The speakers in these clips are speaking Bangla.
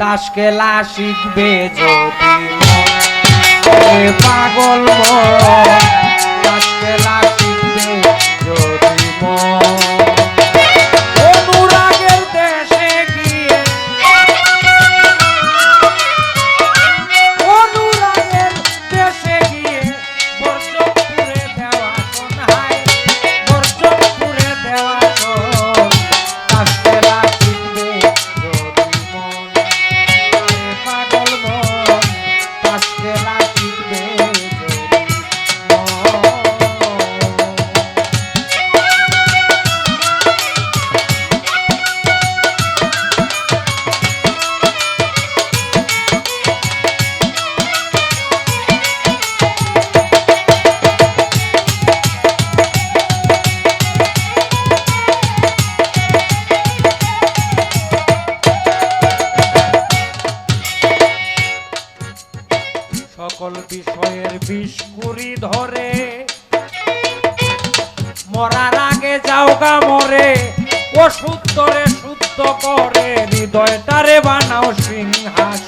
তাস খেলা শিখবে যদি। পাগল তাস খেলা সকল বিষয়ের বিষকুরি ধরে। মরার আগে যাও গা মরে ওষুধ ধরে শুদ্ধ করে, হৃদয়টারে বানাও সিংহাস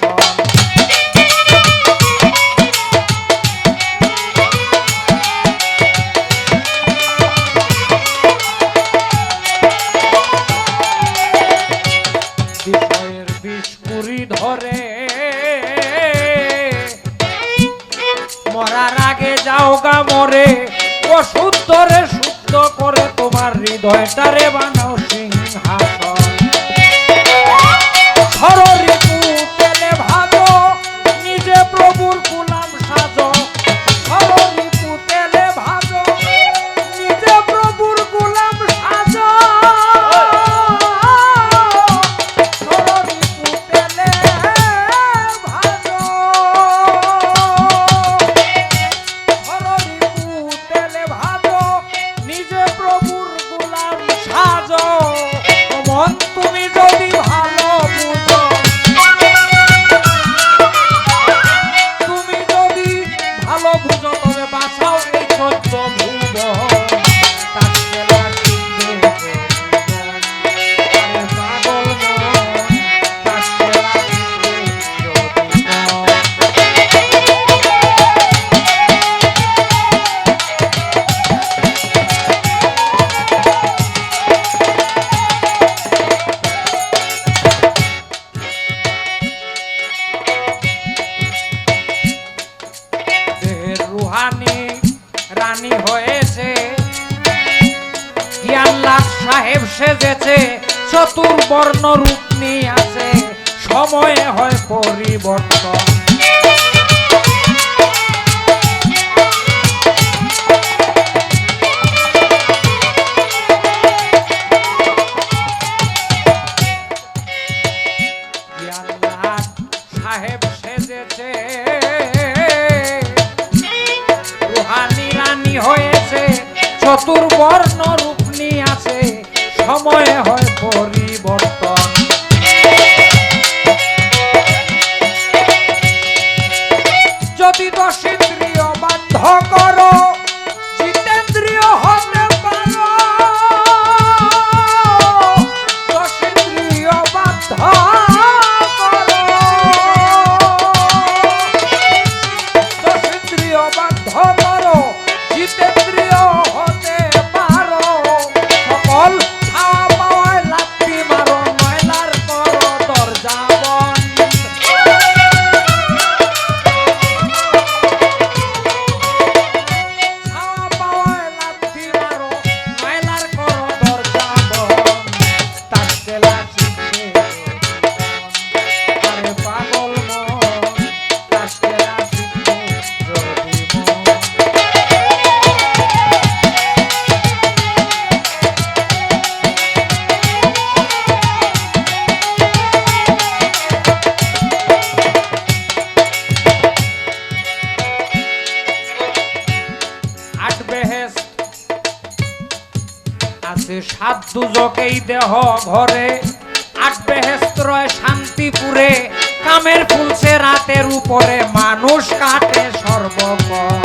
দয়টারে বানাও সিংহাসন। হর রে পেলে নিজে প্রভুর ভালো ভোজন রানী হয়েছে। ইয়াল্লাহ সাহেব সেজেছে চতুর্বর্ণ রূপ নিয়ে আছে। সময়ে হয় পরিবর্তন। Артур দুজকেই দেহ ঘরে আট শান্তিপুরে কামের ফুলছে রাতের উপরে মানুষ কাটে সর্বক্ষণ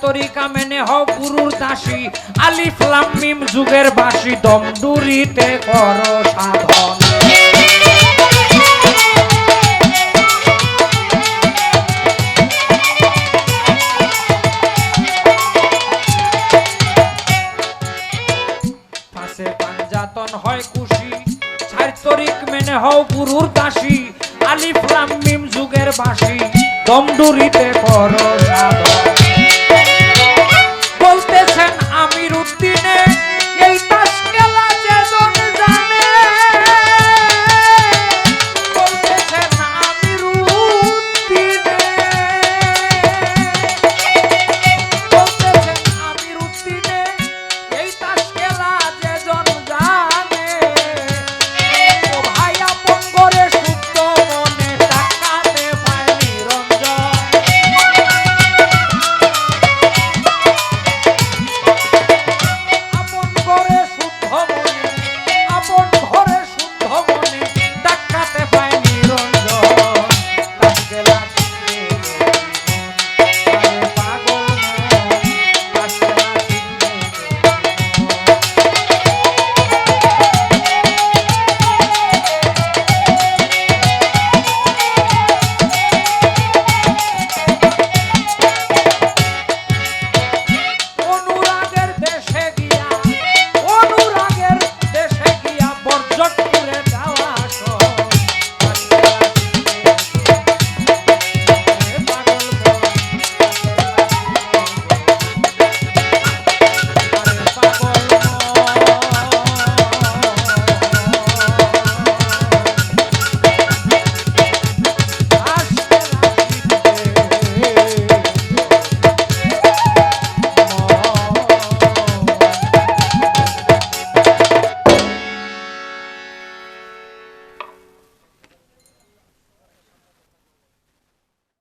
তরিকা মেনে হও গুরুর দাসী। আলিফ, লাম, মিম যুগের বাসী। দমডুরিতে কর সাধন। খুশি। হও গুরুর দাসী। আলিফ যুগের বাসী। দমডুরিতে কর সাধন